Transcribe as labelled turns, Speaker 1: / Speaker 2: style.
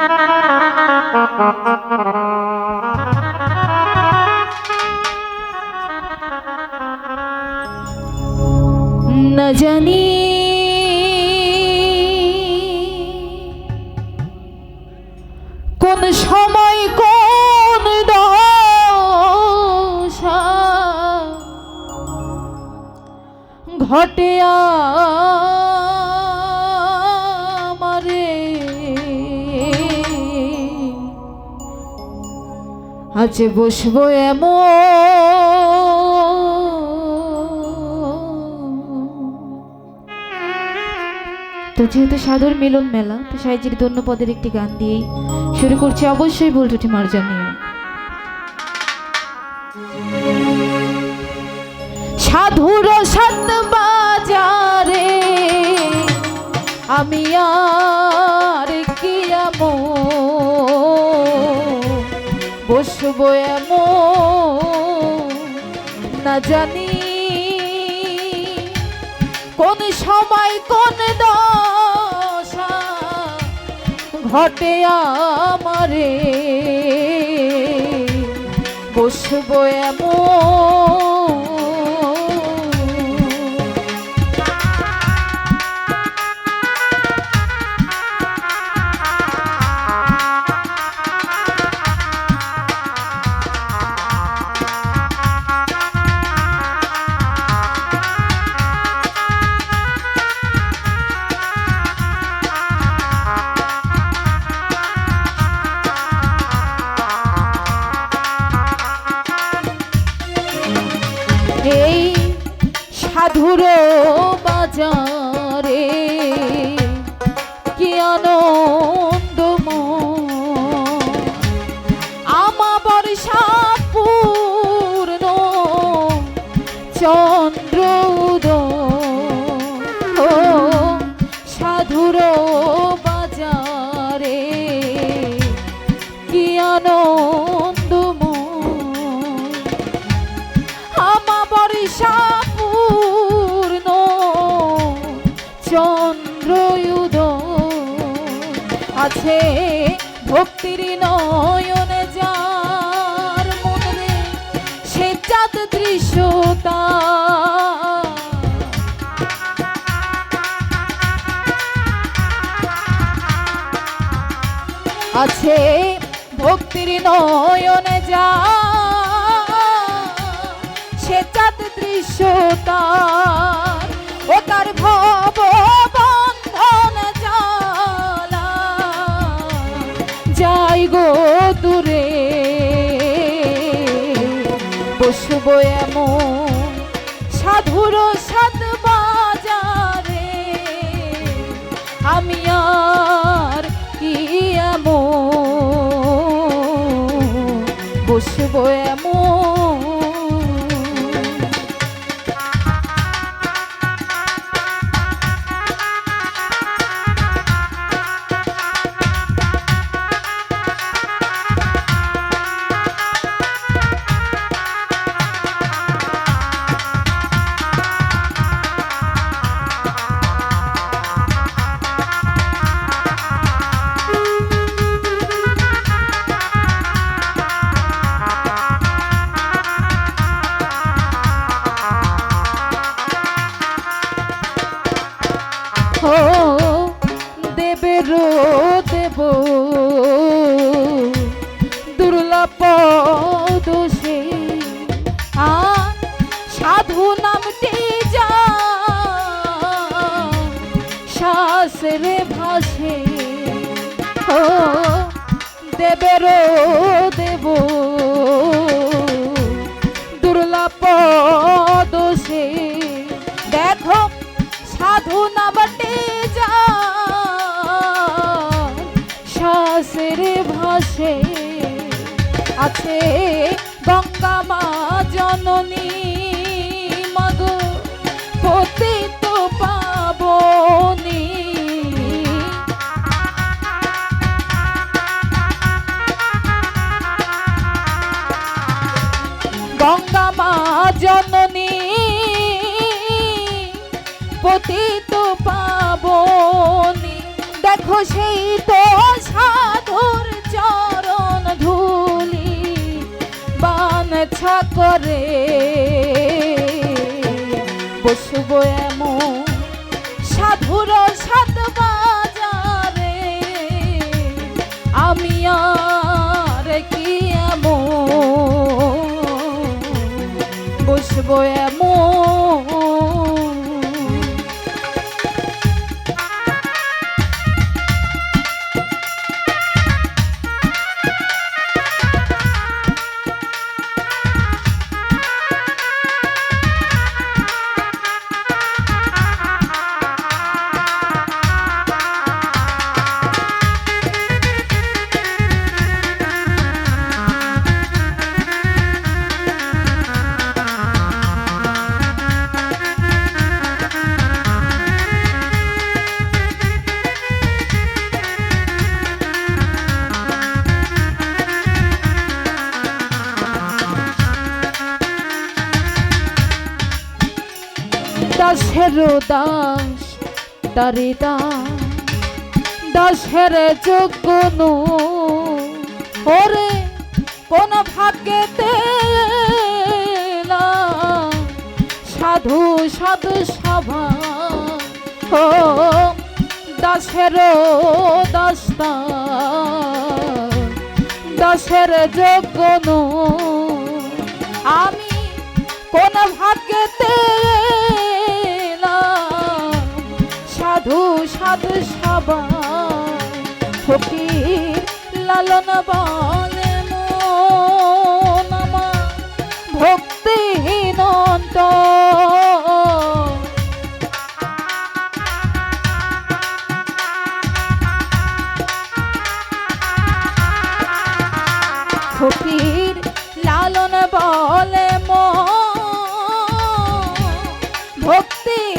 Speaker 1: না জানি কোন সময় কোন দশা ঘটে আমারে আজ বসবো এমন। তো যেহেতু সাধুর মিলন মেলা, তো সাইজির দন্য পদের একটি গান দিয়েই শুরু করছি অবশ্যই ভুল টুটি মার্জন নিয়ে। সাধুর সাত বাজারে আমি আর বসবো এমন না জানি কোন সময় কোন দশা ঘটে আমারে। বসবো এমন সাধুর বাজারে কি আনন্দ আমা বর্ষা পূর্ণ চন্দ্র সাধুর বাজারে কি আনন্দময় আছে ভক্তির নয়নে যার মনে সে চাঁদ দৃশ্যতা আছে ভক্তির নয়নে যা সে চাঁদ দৃশ্যতা বসবো এমন সাধুর সাত বাজারে। আমি আর কি এমন? বসব এমন ও দেবের দেব দুর্লভ দোষে আর সাধু নামটি যা। শাসরে ভাসে। ও দেবের দেব দুর্লভ দোষে। দেখো সাধু নামটে আছে গঙ্গা মা জননী মগ পতিত পাবনী। গঙ্গা মা জননী পতিত পাবনি। দেখো সেই তো সাধুর করে। বসবো এমন সাধুর সাত বাজারে। আমি আর কি এমন? বসবো এমন দাসের দাস তারে দাস দাসের যোগ্য ওরে, কোন এলাম সাধু সাধু সভা। ও দাসের দাস্তা দাসের যোগ্য আমি সাধু সবাই ফকির লালন বলে নামা ভক্তিহীন লালন বলে ভক্তি